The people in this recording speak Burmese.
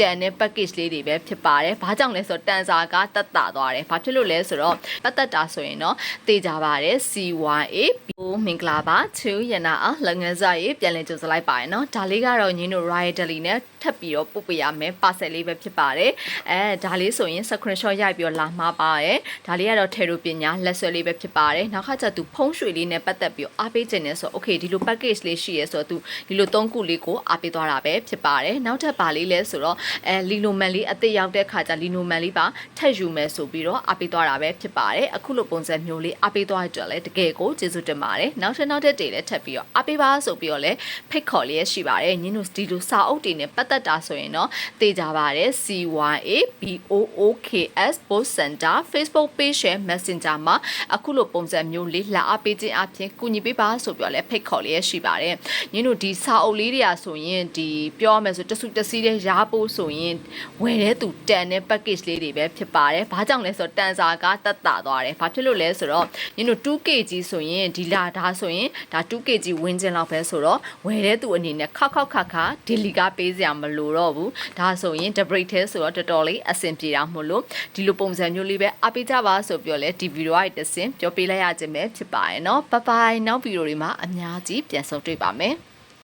တန်တဲ့ package လေးတွေပဲဖြစ်ပါတယ်။ဘာကြောင့်လဲဆိုတော့တန်စာကတက်တာသွားတယ်။ဘာဖြစ်လို့လဲဆိုတော့ပတ်သက်တာဆိုရင်တော့တေချာပါတယ် CYA ဘိုးမင်္ဂလာပါချူရနာအောင်လက်ငန်းစားရေးပြန်လည်ကြိုဆိုလိုက်ပါရနော်။ဒါလေးကတော့ညင်းတို့ Riot Daily နဲ့ထပ်ပြီးတော့ပုတ်ပြရမယ်။ parcel လေးပဲဖြစ်ပါတယ်။အဲဒါလေးဆိုရင် screenshot ရိုက်ပြီးတော့လာမှာပါရဲ့။ဒါလေးကတော့ထေရိုပညာလက်ဆွဲလေးပဲဖြစ်ပါတယ်။နောက်ခါကျသူဖုံးရွှေလေးနဲ့ပတ်သက်ပြီးတော့အားပေးခြင်းနဲ့ဆို okay ဒီလို package လေးရှိရဲဆိုတော့သူဒီလိုသုံးခုလေးကိုအားပေးသွားတာပဲဖြစ်ပါတယ်။နောက်ထပ်ပါလေးလဲဆိုတော့အဲလီနိုမန်လေးအသက်ရောက်တဲ့ခါကျလီနိုမန်လေးပါထက်ယူမယ်ဆိုပြီးတော့အားပေးသွားတာပဲဖြစ်ပါတယ်။အခုလိုပုံစံမျိုးလေးအားပေးသွားတဲ့အတွက်လည်းတကယ်ကိုကျေးဇူးတင်ပါတယ်။နောက်ထပ်နောက်ထပ်တွေလည်းထပ်ပြီးတော့အားပေးပါဆိုပြီးတော့လည်းဖိတ်ခေါ်လျက်ရှိပါတယ်။ညင်းတို့ဒီလိုစာအုပ်တွေနဲ့ပတ်သက်တာဆိုရင်တော့သိကြပါတယ် CYA BOOKS Post Center Facebook page ရဲ့ Messenger မှာအခုလိုပုံစံမျိုးလေးလာအားပေးခြင်းအပြင်ကူညီပေးပါဆိုပြီးတော့လည်းဖိတ်ခေါ်လျက်ရှိပါတယ်။ညင်းတို့ဒီစာအုပ်လေးတွေကဆိုရင်ဒီပြောရမယ်ဆိုတဆုတစီတဲ့ရားဖို့ဆိုရင်ဝယ်တဲ့သူတန်တဲ့ package လေးတွေပဲဖြစ်ပါတယ်။ဘာကြောင့်လဲဆိုတော့တန်စာကတက်တာသွားတယ်။ဘာဖြစ်လို့လဲဆိုတော့ညင်းတို့ 2kg ဆိုရင်ဒီလာဒါဆိုရင်ဒါ 2kg ဝင်းကျင်လောက်ပဲဆိုတော့ဝယ်တဲ့သူအနေနဲ့ခောက်ခောက်ခါခါဒီလီကပေးစရာမလိုတော့ဘူး။ဒါဆိုရင် debate ထဲဆိုတော့တော်တော်လေးအဆင်ပြေတာမို့လို့ဒီလိုပုံစံမျိုးလေးပဲအပိကြပါဆိုပြီးတော့လေဒီဗီဒီယိုရိုက်တစ်စင်ပြောပေးလိုက်ရခြင်းပဲဖြစ်ပါရဲ့เนาะဘိုင်ဘိုင်နောက်ဗီဒီယိုတွေမှာအများကြီးပြန်ဆုံတွေ့ပါမယ်။